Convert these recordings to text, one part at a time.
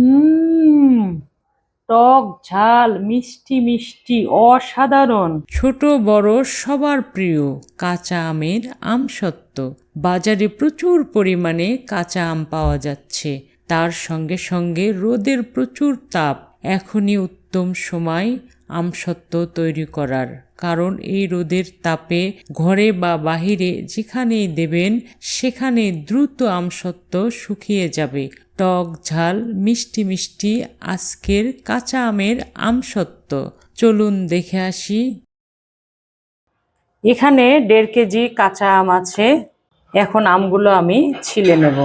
হুম, টক ঝাল, মিষ্টি মিষ্টি, অসাধারণ। ছোট, বড়, সবার প্রিয়। কাঁচা আমের আমসত্ত্ব বাজারে প্রচুর পরিমাণে কাঁচা আম পাওয়া যাচ্ছে। তার সঙ্গে সঙ্গে রোদের প্রচুর তাপ। এখনই উত্তম সময় আমসত্ত্ব তৈরি করার। কারণ এই রোদের তাপে ঘরে বা বাহিরে যেখানেই দেবেন সেখানে দ্রুত আমসত্ত্ব শুকিয়ে যাবে। টক ঝাল, মিষ্টি মিষ্টি, আজকের কাঁচা আমের আমসত্ত্ব চলুন দেখে আসি। এখানে দেড় কেজি কাঁচা আম আছে। এখন আমগুলো আমি ছিলে নেব।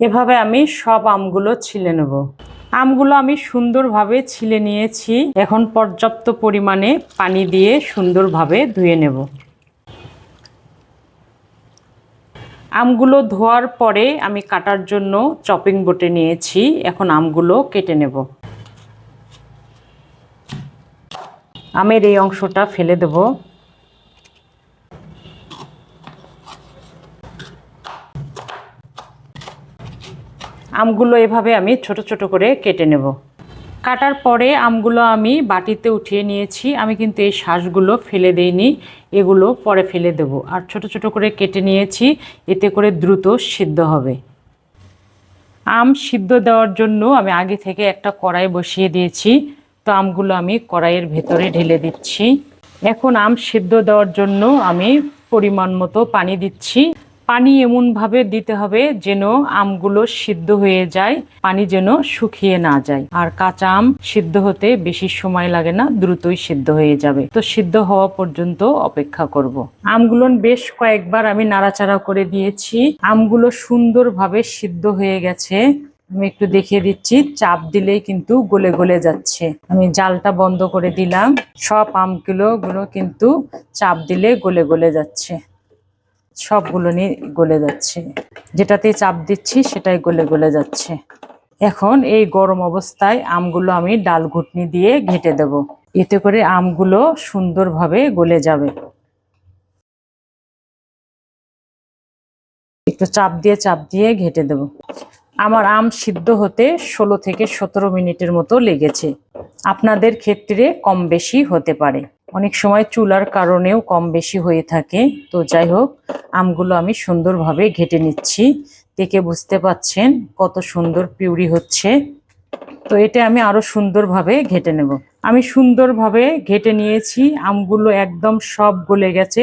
এভাবে আমি সব আমগুলো ছিলে নেব। আমগুলো আমি সুন্দরভাবে ছিলে নিয়েছি। এখন পর্যাপ্ত পরিমাণে পানি দিয়ে সুন্দরভাবে ধুয়ে নেব। আমগুলো ধোয়ার পরে আমি কাটার জন্য চপিং বোটে নিয়েছি। এখন আমগুলো কেটে নেব। আমের এই অংশটা ফেলে দেবো। আমগুলো এভাবে আমি ছোট ছোট করে কেটে নেব। কাটার পরে আমগুলো আমি বাটিতে উঠিয়ে নিয়েছি। আমি কিন্তু এই শ্বাসগুলো ফেলে দেইনি, এগুলো পরে ফেলে দেব। আর ছোট ছোট করে কেটে নিয়েছি, এতে করে দ্রুত সিদ্ধ হবে। আম সিদ্ধ দেওয়ার জন্য আমি আগে থেকে একটা কড়াই বসিয়ে দিয়েছি। তো আমগুলো আমি কড়াইয়ের ভেতরে ঢেলে দিচ্ছি। এখন আম সিদ্ধ দেওয়ার জন্য আমি পরিমাণ মতো পানি দিচ্ছি। পানি এমনভাবে দিতে হবে যেন আমগুলো সিদ্ধ হয়ে যায়, পানি যেন শুকিয়ে না যায়। আর কাঁচা আম সিদ্ধ হতে বেশি সময় লাগে না, দ্রুতই সিদ্ধ হয়ে যাবে। তো সিদ্ধ হওয়া পর্যন্ত অপেক্ষা করব। আমগুলো বেশ কয়েকবার আমি নাড়াচাড়া করে দিয়েছি। আমগুলো সুন্দরভাবে সিদ্ধ হয়ে গেছে। আমি একটু দেখিয়ে দিচ্ছি। চাপ দিলেই কিন্তু গলে গলে যাচ্ছে। আমি জালটা বন্ধ করে দিলাম। সব আমগুলো গুলো কিন্তু চাপ দিলে গলে গলে যাচ্ছে। সবগুলো নিয়ে গলে যাচ্ছে। যেটাতে চাপ দিচ্ছি সেটাই গলে গলে যাচ্ছে। এখন এই গরম অবস্থায় আমগুলো আমি ডাল ঘুটনি দিয়ে ঘেটে দেব। এতে করে আমগুলো সুন্দরভাবে গলে যাবে। একটু চাপ দিয়ে চাপ দিয়ে ঘেটে দেব। আমার আম সিদ্ধ হতে ষোলো থেকে সতেরো মিনিটের মতো লেগেছে। আপনাদের ক্ষেত্রে কম বেশি হতে পারে। অনেক সময় চুলার কারণেও কম বেশি হয়ে থাকে। তো যাই হোক, আমগুলো আমি সুন্দরভাবে ঘেটে নিচ্ছি। দেখে বুঝতে পাচ্ছেন কত সুন্দর পিউরি হচ্ছে। তো এটা আমি আরও সুন্দরভাবে ঘেটে নেব। আমি সুন্দরভাবে ঘেটে নিয়েছি, আমগুলো একদম সব গলে গেছে।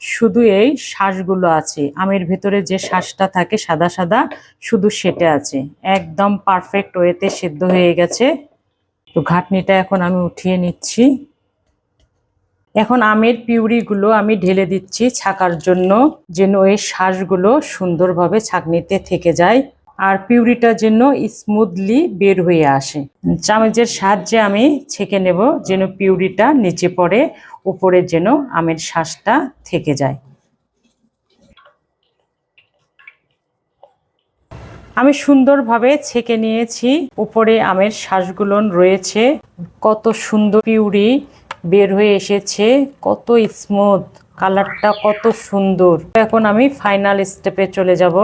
শুধু এই শ্বাসগুলো আছে। আমের ভেতরে যে শ্বাসটা থাকে সাদা সাদা, শুধু সেটে আছে। একদম পারফেক্ট ওয়েতে সেদ্ধ হয়ে গেছে। তো ঘাটনিটা এখন আমি উঠিয়ে নিচ্ছি। এখন আমের পিউরিগুলো আমি ঢেলে দিচ্ছি ছাকার জন্য, যেন এই শ্বাসগুলো সুন্দরভাবে ছাকনিতে থেকে যায় আর পিউরিটা যেন স্মুথলি বের হয়ে আসে। চামচের সাহায্যে আমি ছেঁকে নেব, যেন পিউরিটা নিচে পড়ে, উপরে যেন আমের শ্বাসটা থেকে যায়। আমি সুন্দরভাবে ছেঁকে নিয়েছি, উপরে আমের শ্বাসগুলো রয়েছে। কত সুন্দর পিউরি বের হয়ে এসেছে। কত স্মুথ কালারটা কত সুন্দর। এখন আমি ফাইনাল স্টেপে চলে যাব।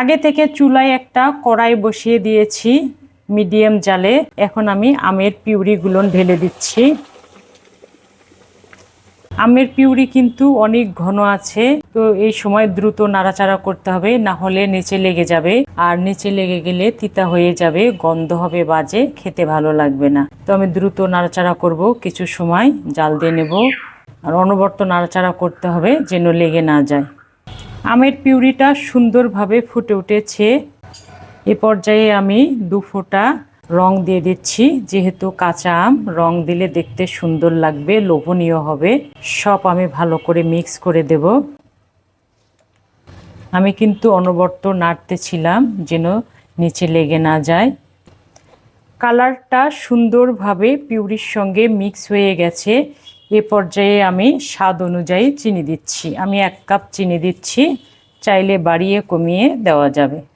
আগে থেকে চুলায় একটা কড়াই বসিয়ে দিয়েছি মিডিয়াম জালে। এখন আমি আমের পিউরিগুলো ঢেলে দিচ্ছি। আমের পিউরি কিন্তু অনেক ঘন আছে, তো এই সময় দ্রুত নাড়াচাড়া করতে হবে, না হলে নিচে লেগে যাবে। আর নিচে লেগে গেলে তিতা হয়ে যাবে, গন্ধ হবে বাজে, খেতে ভালো লাগবে না। তো আমি দ্রুত নাড়াচাড়া করব কিছু সময়, জাল দিয়ে নেব। আর অনবর্ত নাড়াচাড়া করতে হবে যেন লেগে না যায়। আমের পিউরিটা সুন্দরভাবে ফুটে উঠেছে। এ পর্যায়ে আমি দু ফোঁটা রং দিয়ে দিচ্ছি। যেহেতু কাঁচা আম, রং দিলে দেখতে সুন্দর লাগবে, লোভনীয় হবে। সব আমি ভালো করে মিক্স করে দেব। আমি কিন্তু অনবর্ত নাড়তেছিলাম যেন নিচে লেগে না যায়। কালারটা সুন্দরভাবে পিউরির সঙ্গে মিক্স হয়ে গেছে। এ পর্যায়ে আমি স্বাদ অনুযায়ী চিনি দিচ্ছি। আমি এক কাপ চিনি দিচ্ছি। চাইলে বাড়িয়ে কমিয়ে দেওয়া যাবে।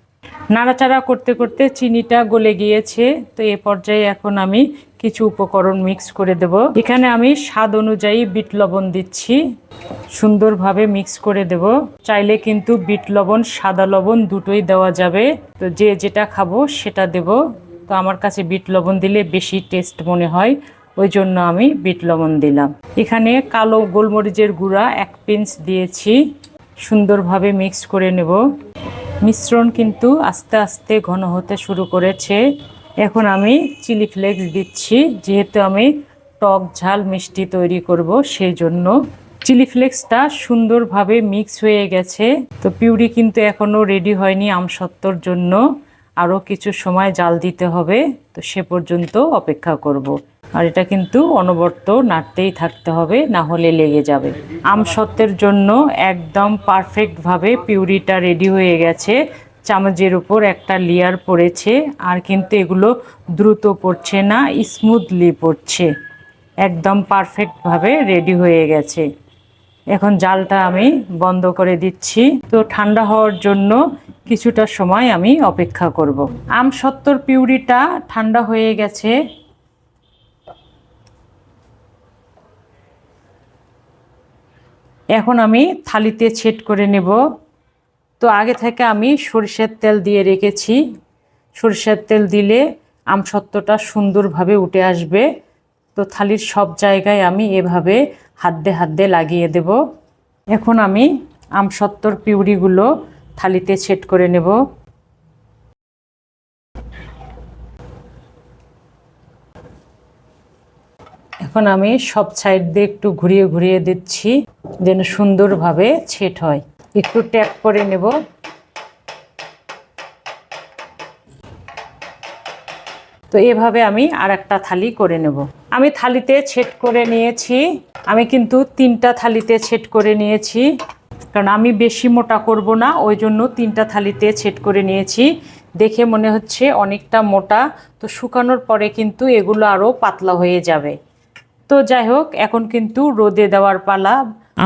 নাড়াচাড়া করতে করতে চিনিটা গলে গিয়েছে। তো এ পর্যায়ে এখন আমি কিছু উপকরণ মিক্স করে দেব। এখানে আমি স্বাদ অনুযায়ী বিট লবণ দিচ্ছি। সুন্দরভাবে মিক্স করে দেব। চাইলে কিন্তু বিট লবণ, সাদা লবণ দুটোই দেওয়া যাবে। তো যে যেটা খাব সেটা দেব। তো আমার কাছে বিট লবণ দিলে বেশি টেস্ট মনে হয়। ওই জন্য আমি বিট লবণ দিলাম। এখানে কালো গোলমরিচের গুঁড়া এক পিঞ্চ দিয়েছি। সুন্দরভাবে মিক্স করে নেব। মিশ্রণ কিন্তু আস্তে আস্তে ঘন হতে শুরু করেছে। এখন আমি চিলি ফ্লেক্স দিচ্ছি, যেহেতু আমি টক ঝাল মিষ্টি তৈরি করব সেই জন্য চিলি ফ্লেক্সটা সুন্দরভাবে মিক্স হয়ে গেছে, তো পিউরি কিন্তু এখনও রেডি হয়নি আমসত্ত্বর জন্য। আরও কিছু সময় জাল দিতে হবে, তো সে পর্যন্ত অপেক্ষা করব। আর এটা কিন্তু অনবর্ত নাড়তেই থাকতে হবে, না হলে লেগে যাবে। আম আমসত্ত্বের জন্য একদম পারফেক্টভাবে পিউরিটা রেডি হয়ে গেছে। চামচের উপর একটা লেয়ার পড়েছে, আর কিন্তু এগুলো দ্রুত পড়ছে না স্মুথলি পড়ছে। একদম পারফেক্টভাবে রেডি হয়ে গেছে। এখন জালটা আমি বন্ধ করে দিচ্ছি। তো ঠান্ডা হওয়ার জন্য কিছুটা সময় আমি অপেক্ষা করব। আম সত্তর পিউরিটা ঠান্ডা হয়ে গেছে। এখন আমি থালিতে ছেট করে নেব। তো আগে থেকে আমি সরিষার তেল দিয়ে রেখেছি। সরিষার তেল দিলে আম আমসত্ত্বটা সুন্দরভাবে উঠে আসবে। তো থালির সব জায়গায় আমি এভাবে হাত দিয়ে হাত দিয়ে লাগিয়ে দেব। এখন আমি আমসত্ত্বর পিউরিগুলো থালিতে ছেট করে নেব। এখন আমি সব সাইড দিয়ে একটু ঘুরিয়ে ঘুরিয়ে দিচ্ছি যেন সুন্দরভাবে ছেট হয়। একটু ট্যাপ করে নেব। তো এভাবে আমি আর একটা থালি করে নেব। আমি থালিতে ছেট করে নিয়েছি। আমি কিন্তু তিনটা থালিতে ছেট করে নিয়েছি। কারণ আমি বেশি মোটা করব না, ওই জন্য তিনটা থালিতে ছেট করে নিয়েছি। দেখে মনে হচ্ছে অনেকটা মোটা। তো শুকানোর পরে কিন্তু এগুলো আরও পাতলা হয়ে যাবে। তো যাই হোক, এখন কিন্তু রোদে দেওয়ার পালা।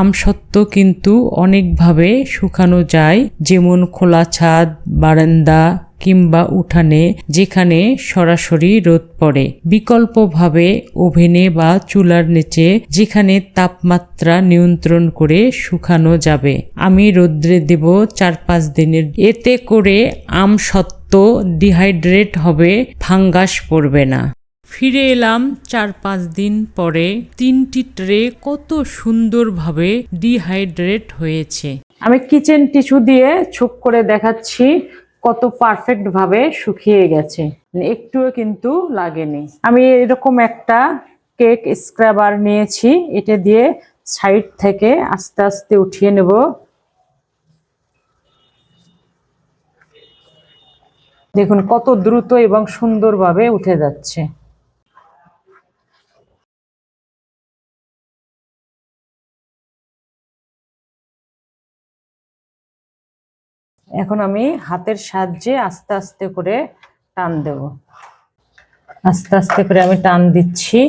আমসত্ত্ব কিন্তু অনেকভাবে শুকানো যায়। যেমন খোলা ছাদ, বারান্দা কিংবা উঠানে, যেখানে সরাসরি রোদ পড়ে। বিকল্পভাবে ওভেনে বা চুলার নিচে, যেখানে তাপমাত্রা নিয়ন্ত্রণ করে শুকানো যাবে। আমি রোদ্রে দেব চার পাঁচ দিনের। এতে করে আম সত্ত্ব ডিহাইড্রেট হবে, ফাঙ্গাস পড়বে না। ফিরে এলাম চার পাঁচ দিন পরে। তিনটি ট্রে কত সুন্দরভাবে ডিহাইড্রেট হয়েছে। আমি কিচেন টিস্যু দিয়ে ছুপ করে দেখাচ্ছি। কত পারফেক্ট ভাবে শুকিয়ে গেছে। একটুও কিন্তু লাগেনি। আমি এরকম একটা কেক স্ক্রাবার নিয়েছি, এটা দিয়ে সাইড থেকে আস্তে আস্তে উঠিয়ে নেব। দেখুন কত দ্রুত এবং সুন্দরভাবে উঠে যাচ্ছে। এখন আমি হাতের সাহায্যে আস্তে আস্তে করে টান দেব। আস্তে আস্তে করে আমি টান দিচ্ছি।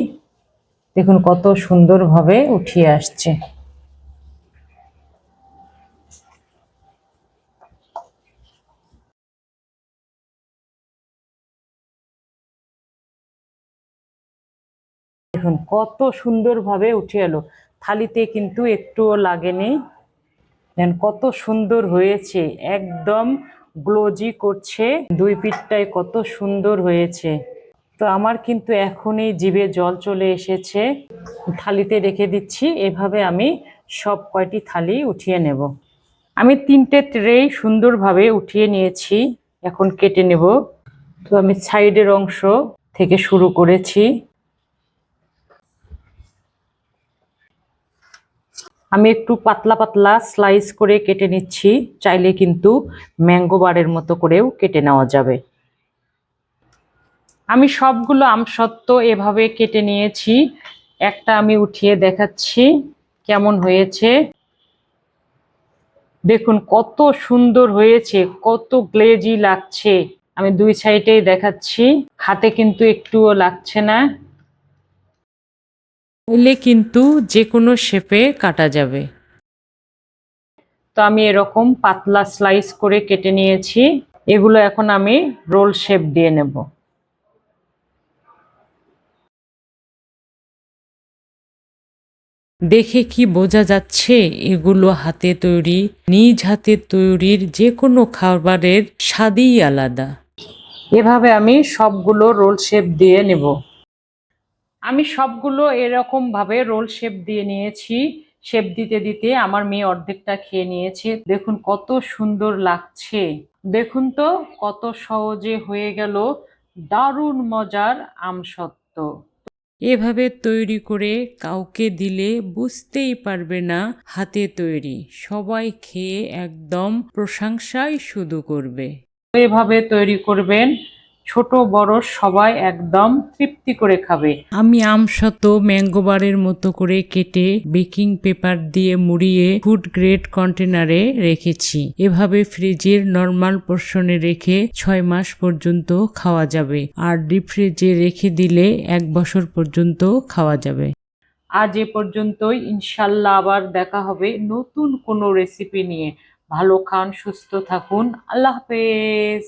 দেখুন কত সুন্দরভাবে উঠিয়ে আসছে। দেখুন কত সুন্দরভাবে উঠে এলো। থালিতে কিন্তু একটুও লাগেনি। দেন কত সুন্দর হয়েছে, একদম গ্লোজি করছে, দুই পিঠটায় কত সুন্দর হয়েছে। তো আমার কিন্তু এখনই জিভে জল চলে এসেছে। থালিতে রেখে দিচ্ছি, এভাবে আমি সব কয়টি থালি উঠিয়ে নেব। আমি তিনটে ট্রেই সুন্দরভাবে উঠিয়ে নিয়েছি, এখন কেটে নেব। তো আমি সাইডের অংশ থেকে শুরু করেছি। আমি একটু পাতলা পাতলা স্লাইস করে কেটে নিচ্ছি, চাইলে কিন্তু ম্যাঙ্গো বারের মতো করেও কেটে নেওয়া যাবে। আমি সবগুলো আমসত্ত্ব এভাবে কেটে নিয়েছি। একটা আমি উঠিয়ে দেখাচ্ছি কেমন হয়েছে। দেখুন, কত সুন্দর হয়েছে, কত গ্লেজি লাগছে। আমি দুই সাইডেই দেখাচ্ছি, হাতে কিন্তু একটুও লাগছে না। চাইলে কিন্তু যে কোনো শেপে কাটা যাবে। তো আমি এরকম পাতলা স্লাইস করে কেটে নিয়েছি। এগুলো এখন আমি রোল শেপ দিয়ে নেব। দেখে কি বোঝা যাচ্ছে? এগুলো হাতে তৈরি নিজ হাতে তৈরির যে কোনো খাবারের স্বাদই আলাদা। এভাবে আমি সবগুলো রোল শেপ দিয়ে নেব। আমি সবগুলো এরকম ভাবে রোল শেপ দিয়ে নিয়েছি। শেপ দিতে দিতে আমার মেয়ে অর্ধেকটা খেয়ে নিয়েছে। দেখুন কত সুন্দর লাগছে। দেখুন তো কত সহজে হয়ে গেল। দারুণ মজার আমসত্ত্ব। এভাবে তৈরি করে কাউকে দিলে বুঝতেই পারবে না হাতে তৈরি। সবাই খেয়ে একদম প্রশংসাই শুধু করবে। এভাবে তৈরি করবেন ছোট বড় সবাই একদম তৃপ্তি করে খাবে। আমি আমশত ম্যাঙ্গোবারের মতো করে কেটে বেকিং পেপার দিয়ে মুড়িয়ে ফুড গ্রেড কন্টেনারে রেখেছি। এভাবে ফ্রিজের নর্মাল পোর্শনে রেখে ছয় মাস পর্যন্ত খাওয়া যাবে। আর ডিপ ফ্রিজে রেখে দিলে এক বছর পর্যন্ত খাওয়া যাবে। আজ এ পর্যন্তই। ইনশাল্লাহ আবার দেখা হবে নতুন কোনো রেসিপি নিয়ে। ভালো খান সুস্থ থাকুন। আল্লাহ হাফেজ।